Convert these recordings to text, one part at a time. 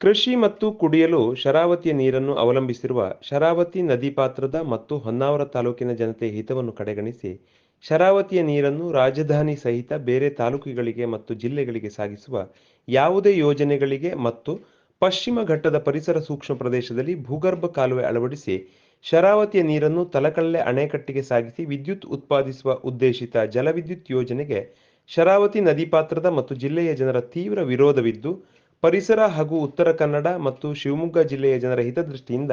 ಕೃಷಿ ಮತ್ತು ಕುಡಿಯಲು ಶರಾವತಿಯ ನೀರನ್ನು ಅವಲಂಬಿಸಿರುವ ಶರಾವತಿ ನದಿ ಪಾತ್ರದ ಮತ್ತು ಹೊನ್ನಾವರ ತಾಲೂಕಿನ ಜನತೆಯ ಹಿತವನ್ನು ಕಡೆಗಣಿಸಿ, ಶರಾವತಿಯ ನೀರನ್ನು ರಾಜಧಾನಿ ಸಹಿತ ಬೇರೆ ತಾಲೂಕುಗಳಿಗೆ ಮತ್ತು ಜಿಲ್ಲೆಗಳಿಗೆ ಸಾಗಿಸುವ ಯಾವುದೇ ಯೋಜನೆಗಳಿಗೆ ಮತ್ತು ಪಶ್ಚಿಮ ಘಟ್ಟದ ಪರಿಸರ ಸೂಕ್ಷ್ಮ ಪ್ರದೇಶದಲ್ಲಿ ಭೂಗರ್ಭ ಕಾಲುವೆ ಅಳವಡಿಸಿ, ಶರಾವತಿಯ ನೀರನ್ನು ತಲಕಳ್ಳೆ ಅಣೆಕಟ್ಟಿಗೆ ಸಾಗಿಸಿ ವಿದ್ಯುತ್ ಉತ್ಪಾದಿಸುವ ಉದ್ದೇಶಿತ ಜಲವಿದ್ಯುತ್ ಯೋಜನೆಗೆ ಶರಾವತಿ ನದಿ ಪಾತ್ರದ ಮತ್ತು ಜಿಲ್ಲೆಯ ಜನರ ತೀವ್ರ ವಿರೋಧವಿದ್ದು ಪರಿಸರ ಹಾಗೂ ಉತ್ತರ ಕನ್ನಡ ಮತ್ತು ಶಿವಮೊಗ್ಗ ಜಿಲ್ಲೆಯ ಜನರ ಹಿತದೃಷ್ಟಿಯಿಂದ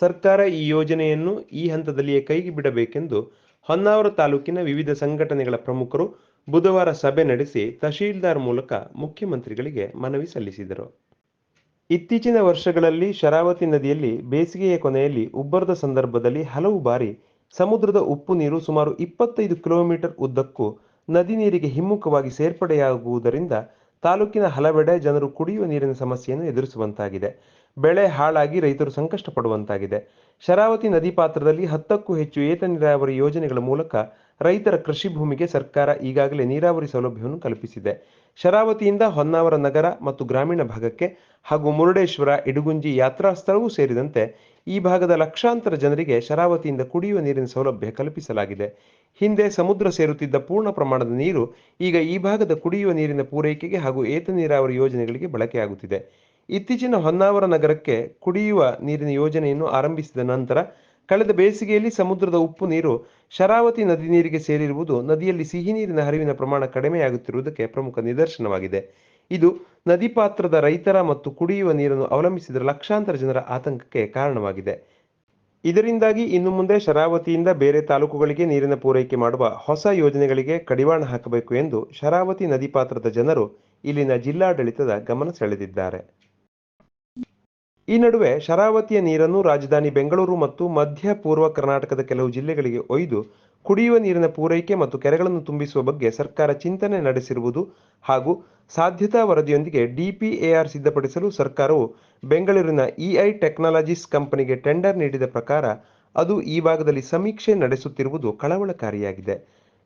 ಸರ್ಕಾರ ಈ ಯೋಜನೆಯನ್ನು ಈ ಹಂತದಲ್ಲಿಯೇ ಕೈಗೆ ಬಿಡಬೇಕೆಂದು ಹೊನ್ನಾವರ ತಾಲೂಕಿನ ವಿವಿಧ ಸಂಘಟನೆಗಳ ಪ್ರಮುಖರು ಬುಧವಾರ ಸಭೆ ನಡೆಸಿ ತಹಶೀಲ್ದಾರ್ ಮೂಲಕ ಮುಖ್ಯಮಂತ್ರಿಗಳಿಗೆ ಮನವಿ ಸಲ್ಲಿಸಿದರು. ಇತ್ತೀಚಿನ ವರ್ಷಗಳಲ್ಲಿ ಶರಾವತಿ ನದಿಯಲ್ಲಿ ಬೇಸಿಗೆಯ ಕೊನೆಯಲ್ಲಿ ಉಬ್ಬರದ ಸಂದರ್ಭದಲ್ಲಿ ಹಲವು ಬಾರಿ ಸಮುದ್ರದ ಉಪ್ಪು ನೀರು ಸುಮಾರು ಇಪ್ಪತ್ತೈದು ಕಿಲೋಮೀಟರ್ ಉದ್ದಕ್ಕೂ ನದಿ ನೀರಿಗೆ ಹಿಮ್ಮುಖವಾಗಿ ಸೇರ್ಪಡೆಯಾಗುವುದರಿಂದ ತಾಲೂಕಿನ ಹಲವೆಡೆ ಜನರು ಕುಡಿಯುವ ನೀರಿನ ಸಮಸ್ಯೆಯನ್ನು ಎದುರಿಸುವಂತಾಗಿದೆ. ಬೆಳೆ ಹಾಳಾಗಿ ರೈತರು ಸಂಕಷ್ಟ ಪಡುವಂತಾಗಿದೆ ಶರಾವತಿ ನದಿ ಪಾತ್ರದಲ್ಲಿ ಹತ್ತಕ್ಕೂ ಹೆಚ್ಚು ಏತ ನೀರಾವರಿ ಯೋಜನೆಗಳ ಮೂಲಕ ರೈತರ ಕೃಷಿ ಭೂಮಿಗೆ ಸರ್ಕಾರ ಈಗಾಗಲೇ ನೀರಾವರಿ ಸೌಲಭ್ಯವನ್ನು ಕಲ್ಪಿಸಿದೆ. ಶರಾವತಿಯಿಂದ ಹೊನ್ನಾವರ ನಗರ ಮತ್ತು ಗ್ರಾಮೀಣ ಭಾಗಕ್ಕೆ ಹಾಗೂ ಮುರುಡೇಶ್ವರ, ಇಡುಗುಂಜಿ ಯಾತ್ರಾ ಸ್ಥಳವೂ ಸೇರಿದಂತೆ ಈ ಭಾಗದ ಲಕ್ಷಾಂತರ ಜನರಿಗೆ ಶರಾವತಿಯಿಂದ ಕುಡಿಯುವ ನೀರಿನ ಸೌಲಭ್ಯ ಕಲ್ಪಿಸಲಾಗಿದೆ. ಹಿಂದೆ ಸಮುದ್ರ ಸೇರುತ್ತಿದ್ದ ಪೂರ್ಣ ಪ್ರಮಾಣದ ನೀರು ಈಗ ಈ ಭಾಗದ ಕುಡಿಯುವ ನೀರಿನ ಪೂರೈಕೆಗೆ ಹಾಗೂ ಏತ ನೀರಾವರಿ ಯೋಜನೆಗಳಿಗೆ ಬಳಕೆಯಾಗುತ್ತಿದೆ. ಇತ್ತೀಚಿನ ಹೊನ್ನಾವರ ನಗರಕ್ಕೆ ಕುಡಿಯುವ ನೀರಿನ ಯೋಜನೆಯನ್ನು ಆರಂಭಿಸಿದ ನಂತರ ಕಳೆದ ಬೇಸಿಗೆಯಲ್ಲಿ ಸಮುದ್ರದ ಉಪ್ಪು ನೀರು ಶರಾವತಿ ನದಿ ನೀರಿಗೆ ಸೇರಿರುವುದು ನದಿಯಲ್ಲಿ ಸಿಹಿ ನೀರಿನ ಹರಿವಿನ ಪ್ರಮಾಣ ಕಡಿಮೆಯಾಗುತ್ತಿರುವುದಕ್ಕೆ ಪ್ರಮುಖ ನಿದರ್ಶನವಾಗಿದೆ. ಇದು ನದಿ ಪಾತ್ರದ ರೈತರ ಮತ್ತು ಕುಡಿಯುವ ನೀರನ್ನು ಅವಲಂಬಿಸಿದ ಲಕ್ಷಾಂತರ ಜನರ ಆತಂಕಕ್ಕೆ ಕಾರಣವಾಗಿದೆ. ಇದರಿಂದಾಗಿ ಇನ್ನು ಮುಂದೆ ಶರಾವತಿಯಿಂದ ಬೇರೆ ತಾಲೂಕುಗಳಿಗೆ ನೀರಿನ ಪೂರೈಕೆ ಮಾಡುವ ಹೊಸ ಯೋಜನೆಗಳಿಗೆ ಕಡಿವಾಣ ಹಾಕಬೇಕು ಎಂದು ಶರಾವತಿ ನದಿ ಪಾತ್ರದ ಜನರು ಇಲ್ಲಿನ ಜಿಲ್ಲಾಡಳಿತದ ಗಮನ ಸೆಳೆದಿದ್ದಾರೆ. ಈ ನಡುವೆ ಶರಾವತಿಯ ನೀರನ್ನು ರಾಜಧಾನಿ ಬೆಂಗಳೂರು ಮತ್ತು ಮಧ್ಯ ಪೂರ್ವ ಕರ್ನಾಟಕದ ಕೆಲವು ಜಿಲ್ಲೆಗಳಿಗೆ ಒಯ್ದು ಕುಡಿಯುವ ನೀರಿನ ಪೂರೈಕೆ ಮತ್ತು ಕೆರೆಗಳನ್ನು ತುಂಬಿಸುವ ಬಗ್ಗೆ ಸರ್ಕಾರ ಚಿಂತನೆ ನಡೆಸಿರುವುದು ಹಾಗೂ ಸಾಧ್ಯತಾ ವರದಿಯೊಂದಿಗೆ ಡಿಪಿಎಆರ್ ಸಿದ್ಧಪಡಿಸಲು ಸರ್ಕಾರವು ಬೆಂಗಳೂರಿನ ಇಐ ಟೆಕ್ನಾಲಜೀಸ್ ಕಂಪನಿಗೆ ಟೆಂಡರ್ ನೀಡಿದ ಪ್ರಕಾರ ಅದು ಈ ಭಾಗದಲ್ಲಿ ಸಮೀಕ್ಷೆ ನಡೆಸುತ್ತಿರುವುದು ಕಳವಳಕಾರಿಯಾಗಿದೆ.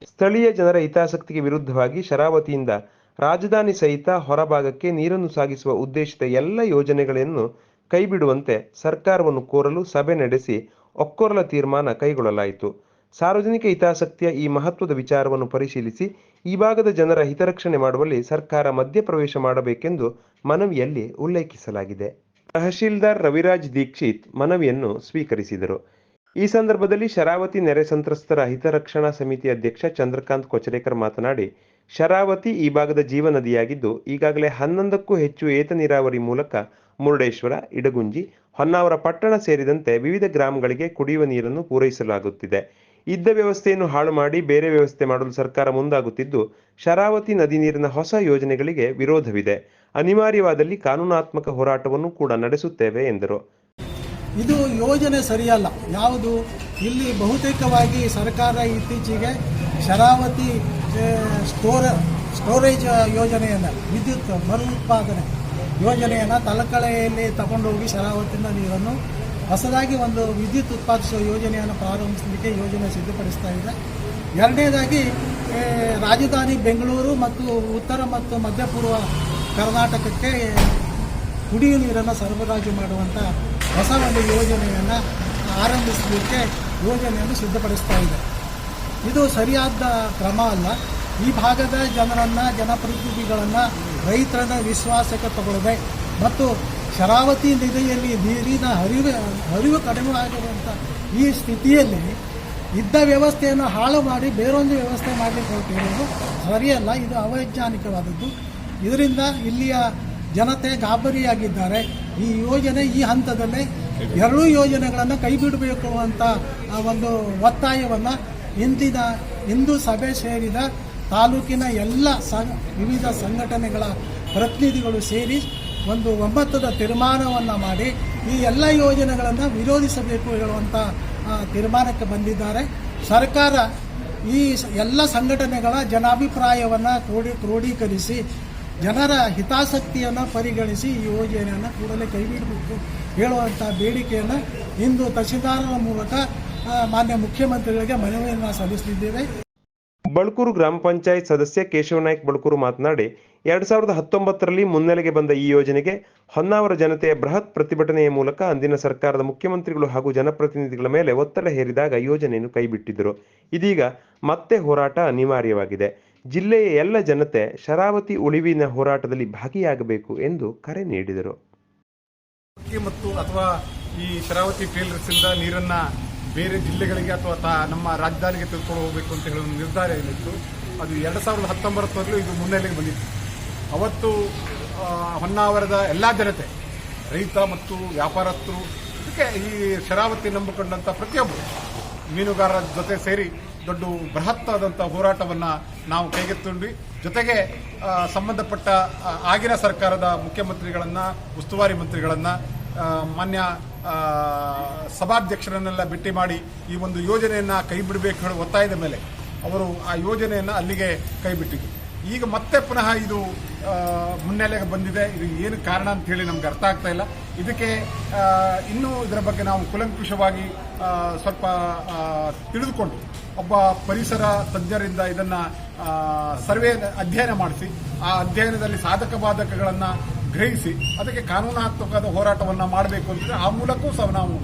ಸ್ಥಳೀಯ ಜನರ ಹಿತಾಸಕ್ತಿಗೆ ವಿರುದ್ಧವಾಗಿ ಶರಾವತಿಯಿಂದ ರಾಜಧಾನಿ ಸಹಿತ ಹೊರಭಾಗಕ್ಕೆ ನೀರನ್ನು ಸಾಗಿಸುವ ಉದ್ದೇಶದ ಎಲ್ಲ ಯೋಜನೆಗಳನ್ನು ಕೈಬಿಡುವಂತೆ ಸರ್ಕಾರವನ್ನು ಕೋರಲು ಸಭೆ ನಡೆಸಿ ಒಕ್ಕೊರಲ ತೀರ್ಮಾನ ಕೈಗೊಳ್ಳಲಾಯಿತು. ಸಾರ್ವಜನಿಕ ಹಿತಾಸಕ್ತಿಯ ಈ ಮಹತ್ವದ ವಿಚಾರವನ್ನು ಪರಿಶೀಲಿಸಿ ಈ ಭಾಗದ ಜನರ ಹಿತರಕ್ಷಣೆ ಮಾಡುವಲ್ಲಿ ಸರ್ಕಾರ ಮಧ್ಯಪ್ರವೇಶ ಮಾಡಬೇಕೆಂದು ಮನವಿಯಲ್ಲಿ ಉಲ್ಲೇಖಿಸಲಾಗಿದೆ. ತಹಶೀಲ್ದಾರ್ ರವಿರಾಜ್ ದೀಕ್ಷಿತ್ ಮನವಿಯನ್ನು ಸ್ವೀಕರಿಸಿದರು. ಈ ಸಂದರ್ಭದಲ್ಲಿ ಶರಾವತಿ ನೆರೆ ಸಂತ್ರಸ್ತರ ಹಿತರಕ್ಷಣಾ ಸಮಿತಿ ಅಧ್ಯಕ್ಷ ಚಂದ್ರಕಾಂತ್ ಕೊಚರೇಕರ್ ಮಾತನಾಡಿ, ಶರಾವತಿ ಈ ಭಾಗದ ಜೀವನದಿಯಾಗಿದ್ದು ಈಗಾಗಲೇ ಹನ್ನೊಂದಕ್ಕೂ ಹೆಚ್ಚು ಏತ ನೀರಾವರಿ ಮೂಲಕ ಮುರುಡೇಶ್ವರ, ಇಡಗುಂಜಿ, ಹೊನ್ನಾವರ ಪಟ್ಟಣ ಸೇರಿದಂತೆ ವಿವಿಧ ಗ್ರಾಮಗಳಿಗೆ ಕುಡಿಯುವ ನೀರನ್ನು ಪೂರೈಸಲಾಗುತ್ತಿದೆ. ಇದ್ದ ವ್ಯವಸ್ಥೆಯನ್ನು ಹಾಳು ಮಾಡಿ ಬೇರೆ ವ್ಯವಸ್ಥೆ ಮಾಡಲು ಸರ್ಕಾರ ಮುಂದಾಗುತ್ತಿದ್ದು, ಶರಾವತಿ ನದಿ ನೀರಿನ ಹೊಸ ಯೋಜನೆಗಳಿಗೆ ವಿರೋಧವಿದೆ. ಅನಿವಾರ್ಯವಾದಲ್ಲಿ ಕಾನೂನಾತ್ಮಕ ಹೋರಾಟವನ್ನು ಕೂಡ ನಡೆಸುತ್ತೇವೆ, ಎಂದರು. ಇದು ಯೋಜನೆ ಸರಿಯಲ್ಲ. ಯಾವುದು? ಇಲ್ಲಿ ಬಹುತೇಕವಾಗಿ ಸರ್ಕಾರ ಇತ್ತೀಚೆಗೆ ಶರಾವತಿ ಸ್ಟೋರ, ಸ್ಟೋರೇಜ್ ಯೋಜನೆಯನ್ನು, ವಿದ್ಯುತ್ ಮರು ಉತ್ಪಾದನೆ ಯೋಜನೆಯನ್ನು ತಲಕಳೆಯಲ್ಲಿ ತಗೊಂಡೋಗಿ ಶರಾವತಿಯಿಂದ ನೀರನ್ನು ಹೊಸದಾಗಿ ಒಂದು ವಿದ್ಯುತ್ ಉತ್ಪಾದಿಸುವ ಯೋಜನೆಯನ್ನು ಪ್ರಾರಂಭಿಸಲಿಕ್ಕೆ ಯೋಜನೆ ಸಿದ್ಧಪಡಿಸ್ತಾ ಇದೆ. ಎರಡನೇದಾಗಿ ರಾಜಧಾನಿ ಬೆಂಗಳೂರು ಮತ್ತು ಉತ್ತರ ಮತ್ತು ಮಧ್ಯಪೂರ್ವ ಕರ್ನಾಟಕಕ್ಕೆ ಕುಡಿಯುವ ನೀರನ್ನು ಸರಬರಾಜು ಮಾಡುವಂಥ ಹೊಸ ಒಂದು ಯೋಜನೆಯನ್ನು ಆರಂಭಿಸಲಿಕ್ಕೆ ಯೋಜನೆಯನ್ನು ಸಿದ್ಧಪಡಿಸ್ತಾ ಇದೆ. ಇದು ಸರಿಯಾದ ಕ್ರಮ ಅಲ್ಲ. ಈ ಭಾಗದ ಜನರನ್ನು, ಜನಪ್ರತಿನಿಧಿಗಳನ್ನು ರೈತರನ್ನ ವಿಶ್ವಾಸಕ್ಕೆ ತಗೊಳ್ಳದೆ ಮತ್ತು ಶರಾವತಿ ನದಿಯಲ್ಲಿ ನೀರಿನ ಹರಿವು ಹರಿವು ಕಡಿಮೆ ಆಗಿರುವಂಥ ಈ ಸ್ಥಿತಿಯಲ್ಲಿ ಇದ್ದ ವ್ಯವಸ್ಥೆಯನ್ನು ಹಾಳು ಮಾಡಿ ಬೇರೊಂದು ವ್ಯವಸ್ಥೆ ಮಾಡಲಿಕ್ಕೆ ಹೊರಟಿರೋದು ಸರಿಯಲ್ಲ, ಇದು ಅವೈಜ್ಞಾನಿಕವಾದದ್ದು. ಇದರಿಂದ ಇಲ್ಲಿಯ ಜನತೆ ಗಾಬರಿಯಾಗಿದ್ದಾರೆ. ಈ ಯೋಜನೆ ಈ ಹಂತದಲ್ಲೇ ಎರಡೂ ಯೋಜನೆಗಳನ್ನು ಕೈಬಿಡಬೇಕು ಅಂತ ಆ ಒಂದು ಒತ್ತಾಯವನ್ನು ಇಂದಿನ ಇಂದು ಸಭೆ ಸೇರಿದ ತಾಲೂಕಿನ ಎಲ್ಲ ಸಂಘ ವಿವಿಧ ಸಂಘಟನೆಗಳ ಪ್ರತಿನಿಧಿಗಳು ಸೇರಿ ಒಂದು ಒಮ್ಮತದ ತೀರ್ಮಾನವನ್ನು ಮಾಡಿ ಈ ಎಲ್ಲ ಯೋಜನೆಗಳನ್ನು ವಿರೋಧಿಸಬೇಕು ಹೇಳುವಂಥ ತೀರ್ಮಾನಕ್ಕೆ ಬಂದಿದ್ದಾರೆ. ಸರ್ಕಾರ ಈ ಎಲ್ಲ ಸಂಘಟನೆಗಳ ಜನಾಭಿಪ್ರಾಯವನ್ನು ಕ್ರೋಢಿ ಕ್ರೋಢೀಕರಿಸಿ ಜನರ ಹಿತಾಸಕ್ತಿಯನ್ನು ಪರಿಗಣಿಸಿ ಈ ಯೋಜನೆಯನ್ನು ಕೂಡಲೇ ಕೈಬಿಡಬೇಕು ಹೇಳುವಂಥ ಬೇಡಿಕೆಯನ್ನು ಇಂದು ತಹಸೀಲ್ದಾರರ ಮೂಲಕ ಮಾನ್ಯ ಮುಖ್ಯಮಂತ್ರಿಗಳಿಗೆ ಮನವಿಯನ್ನು ಸಲ್ಲಿಸಲಿದ್ದೇವೆ ಬಳ್ಕೂರು ಗ್ರಾಮ ಪಂಚಾಯತ್ ಸದಸ್ಯ ಕೇಶವನಾಯ್ಕ್ ಬಳ್ಕೂರು ಮಾತನಾಡಿ, ಎರಡ್ ಸಾವಿರದ ಹತ್ತೊಂಬತ್ತರಲ್ಲಿ ಮುನ್ನೆಲೆಗೆ ಬಂದ ಈ ಯೋಜನೆಗೆ ಹೊನ್ನಾವರ ಜನತೆಯ ಬೃಹತ್ ಪ್ರತಿಭಟನೆಯ ಮೂಲಕ ಅಂದಿನ ಸರ್ಕಾರದ ಮುಖ್ಯಮಂತ್ರಿಗಳು ಹಾಗೂ ಜನಪ್ರತಿನಿಧಿಗಳ ಮೇಲೆ ಒತ್ತಡ ಹೇರಿದಾಗ ಯೋಜನೆಯನ್ನು ಕೈಬಿಟ್ಟಿದ್ದರು. ಇದೀಗ ಮತ್ತೆ ಹೋರಾಟ ಅನಿವಾರ್ಯವಾಗಿದೆ. ಜಿಲ್ಲೆಯ ಎಲ್ಲ ಜನತೆ ಶರಾವತಿ ಉಳಿವಿನ ಹೋರಾಟದಲ್ಲಿ ಭಾಗಿಯಾಗಬೇಕು ಎಂದು ಕರೆ ನೀಡಿದರು. ಮತ್ತು ಅಥವಾ ಈ ಶರಾವತಿ ನೀರನ್ನ ಬೇರೆ ಜಿಲ್ಲೆಗಳಿಗೆ ಅಥವಾ ತಾ ನಮ್ಮ ರಾಜಧಾನಿಗೆ ತೆಗೆದುಕೊಂಡು ಹೋಗಬೇಕು ಅಂತ ಹೇಳಿ ನಿರ್ಧಾರ ಏನಿತ್ತು, ಅದು ಎರಡು ಸಾವಿರದ ಹತ್ತೊಂಬತ್ತರಲ್ಲೂ ಇದು ಮುನ್ನೆಲೆಗೆ ಬಂದಿತ್ತು. ಅವತ್ತು ಹೊನ್ನಾವರದ ಎಲ್ಲ ಜನತೆ, ರೈತ ಮತ್ತು ವ್ಯಾಪಾರಸ್ಥರು, ಇದಕ್ಕೆ ಈ ಶರಾವತಿ ನಂಬಿಕೊಂಡಂಥ ಪ್ರತಿಯೊಬ್ಬರು, ಮೀನುಗಾರರ ಜೊತೆ ಸೇರಿ ದೊಡ್ಡ ಬೃಹತ್ತಾದಂಥ ಹೋರಾಟವನ್ನು ನಾವು ಕೈಗೆತ್ತಿಕೊಂಡ್ವಿ. ಜೊತೆಗೆ ಸಂಬಂಧಪಟ್ಟ ಆಗಿನ ಸರ್ಕಾರದ ಮುಖ್ಯಮಂತ್ರಿಗಳನ್ನು, ಉಸ್ತುವಾರಿ ಮಂತ್ರಿಗಳನ್ನು ಮಾನ್ಯ ಸಭಾಧ್ಯಕ್ಷರನ್ನೆಲ್ಲ ಭೇಟಿ ಮಾಡಿ ಈ ಒಂದು ಯೋಜನೆಯನ್ನು ಕೈ ಬಿಡಬೇಕು ಹೇಳಿ ಒತ್ತಾಯದ ಮೇಲೆ ಅವರು ಆ ಯೋಜನೆಯನ್ನು ಅಲ್ಲಿಗೆ ಕೈ ಬಿಟ್ಟಿದ್ರು. ಈಗ ಮತ್ತೆ ಪುನಃ ಇದು ಮುನ್ನೆಲೆಗೆ ಬಂದಿದೆ. ಇದು ಏನು ಕಾರಣ ಅಂತ ಹೇಳಿ ನಮ್ಗೆ ಅರ್ಥ ಆಗ್ತಾ ಇಲ್ಲ. ಇದಕ್ಕೆ ಇನ್ನೂ ಇದರ ಬಗ್ಗೆ ನಾವು ಕುಲಂಕುಷವಾಗಿ ಸ್ವಲ್ಪ ತಿಳಿದುಕೊಂಡು ಒಬ್ಬ ಪರಿಸರ ತಜ್ಞರಿಂದ ಇದನ್ನ ಸರ್ವೆ ಅಧ್ಯಯನ ಮಾಡಿಸಿ, ಆ ಅಧ್ಯಯನದಲ್ಲಿ ಸಾಧಕ ಬಾಧಕಗಳನ್ನು ಗ್ರಹಿಸಿ, ಅದಕ್ಕೆ ಕಾನೂನಾತ್ಮಕದ ಹೋರಾಟವನ್ನ ಮಾಡಬೇಕು ಅಂತಂದ್ರೆ ಆ ಮೂಲಕವೂ ಸಹ ನಾವು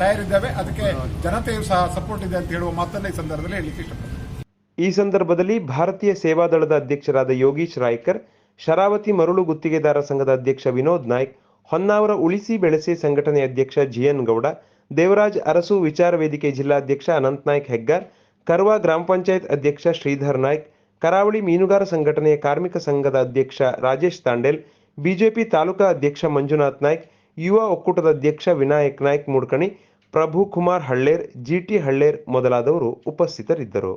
ತಯಾರಿದ್ದೇವೆ. ಅದಕ್ಕೆ ಜನತೆಯು ಸಹ ಸಪೋರ್ಟ್ ಇದೆ ಅಂತ ಹೇಳುವ ಮಾತನ್ನ ಈ ಸಂದರ್ಭದಲ್ಲಿ ಹೇಳಲಿಕ್ಕೆ ಇಷ್ಟಪಡ್ತೀನಿ. ಈ ಸಂದರ್ಭದಲ್ಲಿ ಭಾರತೀಯ ಸೇವಾದಳದ ಅಧ್ಯಕ್ಷರಾದ ಯೋಗೀಶ್ ರಾಯ್ಕರ್, ಶರಾವತಿ ಮರಳು ಗುತ್ತಿಗೆದಾರ ಸಂಘದ ಅಧ್ಯಕ್ಷ ವಿನೋದ್ ನಾಯ್ಕ್, ಹೊನ್ನಾವರ ಉಳಿಸಿ ಬೆಳೆಸಿ ಸಂಘಟನೆ ಅಧ್ಯಕ್ಷ ಜಿಎನ್ ಗೌಡ, ದೇವರಾಜ್ ಅರಸು ವಿಚಾರ ವೇದಿಕೆ ಜಿಲ್ಲಾಧ್ಯಕ್ಷ ಅನಂತ್ ನಾಯ್ಕ್ ಹೆಗ್ಗಾರ್, ಕರ್ವಾ ಗ್ರಾಮ ಪಂಚಾಯತ್ ಅಧ್ಯಕ್ಷ ಶ್ರೀಧರ್ ನಾಯ್ಕ್, ಕರಾವಳಿ ಮೀನುಗಾರ ಸಂಘಟನೆಯ ಕಾರ್ಮಿಕ ಸಂಘದ ಅಧ್ಯಕ್ಷ ರಾಜೇಶ್ ತಾಂಡೇಲ್ ಬಿಜೆಪಿ ತಾಲೂಕಾ ಅಧ್ಯಕ್ಷ ಮಂಜುನಾಥ್ ನಾಯ್ಕ್, ಯುವ ಒಕ್ಕೂಟದ ಅಧ್ಯಕ್ಷ ವಿನಾಯಕ್ ನಾಯ್ಕ್ ಮೂಡ್ಕಣಿ, ಪ್ರಭು ಕುಮಾರ್ ಹಳ್ಳೇರ್ ಜಿಟಿ ಹಳ್ಳೇರ್ ಮೊದಲಾದವರು ಉಪಸ್ಥಿತರಿದ್ದರು.